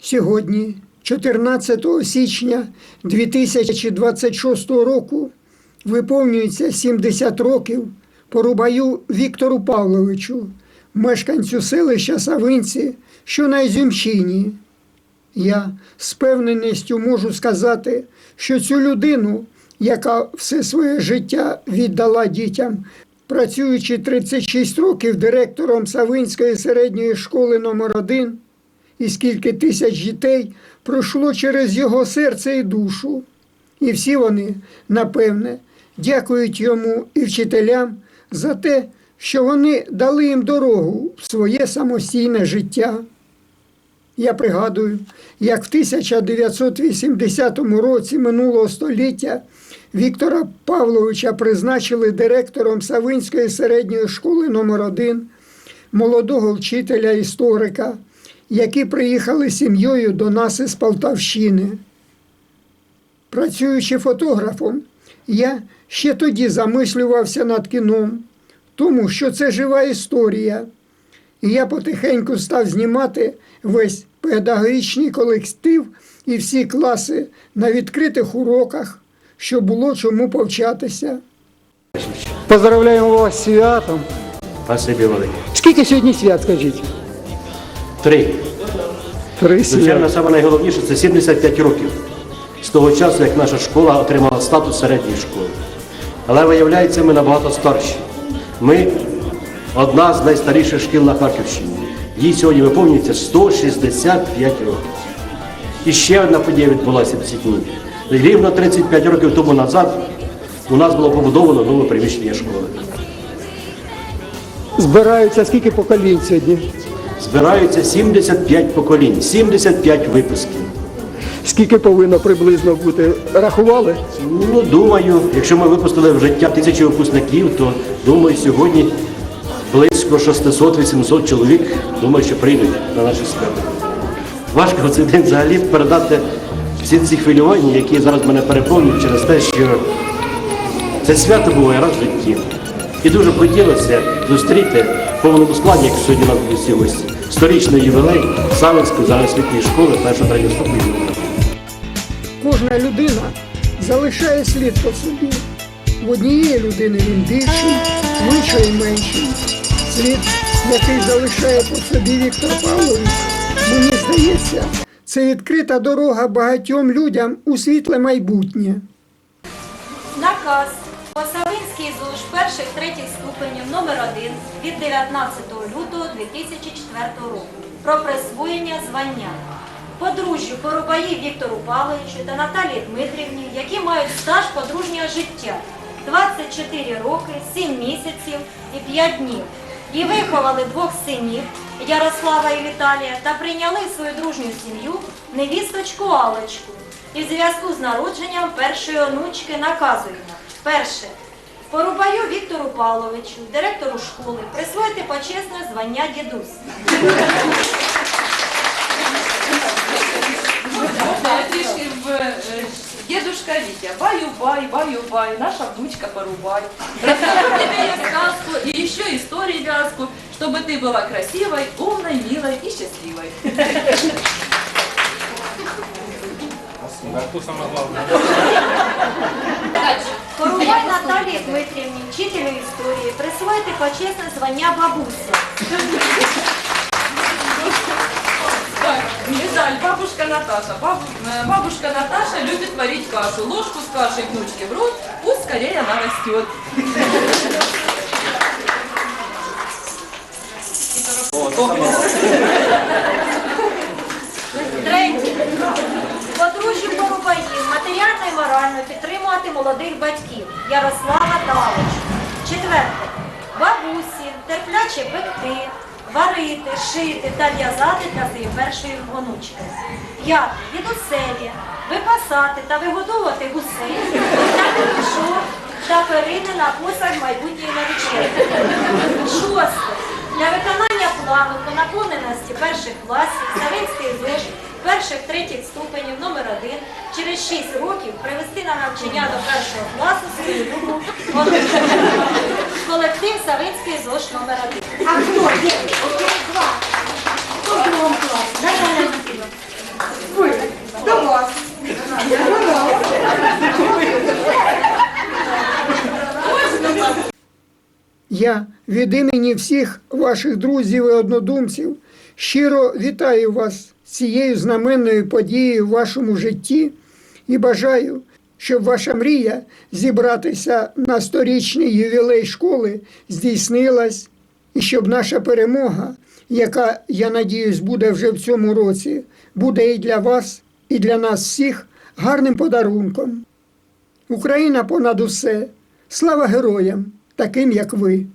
Сьогодні, 14 січня 2026 року, виповнюється 70 років Порубаю Віктору Павловичу, мешканцю селища Савинці, що на Ізюмщині. Я з певненістю можу сказати, що цю людину, яка все своє життя віддала дітям, працюючи 36 років директором Савинської середньої школи номер 1 і скільки тисяч дітей пройшло через його серце і душу. І всі вони, напевне, дякують йому і вчителям за те, що вони дали їм дорогу в своє самостійне життя. Я пригадую, як в 1980 році минулого століття Віктора Павловича призначили директором Савинської середньої школи номер 1 молодого вчителя історика, які приїхали сім'єю до нас із Полтавщини. Працюючи фотографом, я ще тоді замислювався над кіном, тому що це жива історія. І я потихеньку став знімати весь педагогічний колектив і всі класи на відкритих уроках, щоб було чому повчатися. Поздравляємо вас з святом. Спасибі велике. Скільки сьогодні свят, скажіть? Три. Три Звичайно, саме найголовніше це 75 років з того часу, як наша школа отримала статус середньої школи. Але виявляється, ми набагато старші. Ми одна з найстаріших шкіл на Харківщині. Їй сьогодні виповнюється 165 років. І ще одна подія відбулася в ці дні. Рівно 35 років тому назад у нас було побудовано нове приміщення школи. Збираються скільки поколінь сьогодні? Збираються 75 поколінь, 75 випусків. Скільки повинно приблизно бути? Рахували? Ну, думаю, якщо ми випустили в життя тисячі випускників, то думаю, сьогодні близько 600-800 чоловік, думаю, що прийдуть на наші свято. Важко цей день взагалі передати всі ці хвилювання, які зараз мене переповнюють через те, що це свято буває раз в житті. І дуже хотілося зустріти в повному складі, як сьогодні у нас будуть всі гості, сторічний ювілей Савинської загальноосвітньої школи першого третього ступеня. Кожна людина залишає слід по собі. В однієї людини він більший, в іншої менший. Слід, який залишає по собі Віктор Павлович, мені здається, це відкрита дорога багатьом людям у світле майбутнє. Наказ Посавинський ЗУЖ перших третіх ступенів номер 1 від 19 лютого 2004 року про присвоєння звання подружжю Поробаї Віктору Павловичу та Наталії Дмитрівні, які мають стаж подружнього життя 24 роки, 7 місяців і 5 днів. І виховали двох синів Ярослава і Віталія та прийняли в свою дружню сім'ю невісточку Алочку. І в зв'язку з народженням першої онучки наказуємо. Перше. Порубаю Віктору Павловичу, директору школи, присвоїти почесне звання дідусь. Можна трішки в е, дедушка Витя. Баю-бай, баю-бай, наша внучка порубай. Расскажу тебе я сказку и еще историю вязку, чтобы ты была красивой, умной, милой и счастливой. Дальше. Порубай Наталії Дмитрівні, вчителю історії, присвоїти почесне звання бабуся. Так, медаль бабушка Наташа. Баб- э, бабушка Наташа любит варить кашу. Ложку с кашей внучке в рот, пусть скорее она растет. Третє. Подружжю Порубаїв матеріально і морально підтримувати молодих батьків Ярослава та Алочку. Четверте. Бабусі терпляче пекти, варити, шити та в'язати для своєї першої онучки. П'яте. Дідусеві випасати та вигодовувати гусей, витягти мішок та перини на посаг майбутньої навчання. Шосте. Для виконання плану по наповненості перших класів Савинський ЗОЖ перших третіх ступенів номер 1 через 6 років привести навчання до першого класу своєму колектив Савинський ЗОЖ номер 1 А хто? Два. Хто в другому класі? Наталя Вікторівна. Ви. До вас. Я від імені всіх ваших друзів і однодумців щиро вітаю вас з цією знаменною подією в вашому житті і бажаю, щоб ваша мрія зібратися на сторічний ювілей школи здійснилась, і щоб наша перемога, яка, я надіюсь, буде вже в цьому році, буде і для вас, і для нас всіх гарним подарунком. Україна понад усе. Слава героям, таким як ви.